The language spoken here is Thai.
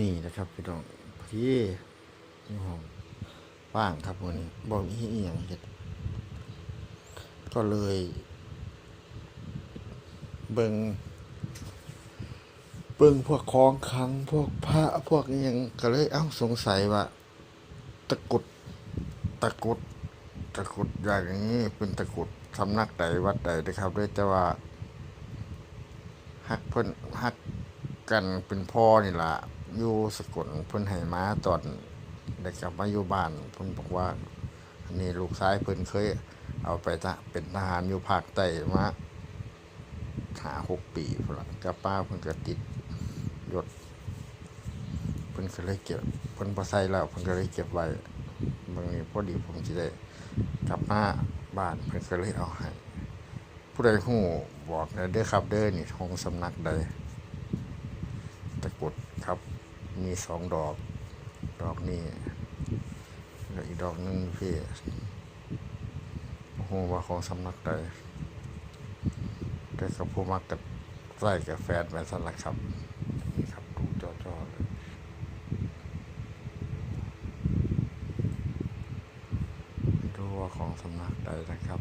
นี่นะครับพี่น้องพี่นี่ห้องว่างครับวันนี้บอกมีอีหยังเฮ็ดก็เลย เบิงเบิงพวกคล้องคังพวกพระพวกอยังก็เลยเอ้าสงสัยว่า ตะกุดตะกุดตะกุดอย่างนี้เป็นตะกุดสำนักใดวัดใดนะครับด้วยแต่ว่าฮักเพิ่นฮักกันเป็นพ่อนี่ละ อยู่สกลเพิ่นให้มาตอนได้กลับมาอยู่บ้านเพิ่นบอกว่าอันนี้ลูกชายเพิ่นเคย เอาไปทะเป็นทหารอยู่ภาคใต้มาหาหกปีพุ่นกับป้าเพิ่นก็ติดยศเพิ่นก็เลยเก็บเพิ่นบ่ใส่แล้วเพิ่นก็เลยเก็บไว้บางนี้พอดีผมสิได้กลับมาบ้านเพิ่นก็เลยเอาให้ผู้ใดฮู้บอกเด้อครับเด้อนี่ของสำนักใด กรุดครับ มีสองดอก ดอกนี้แล้วอีกดอกหนึงพี่โอ้โหว่าของสำนักใดแต่กับผู้มักกับใส่กับแฟนแม่สันละครับนี่ครับดูจอๆเลยดูว่าของสำนักใดนะครับ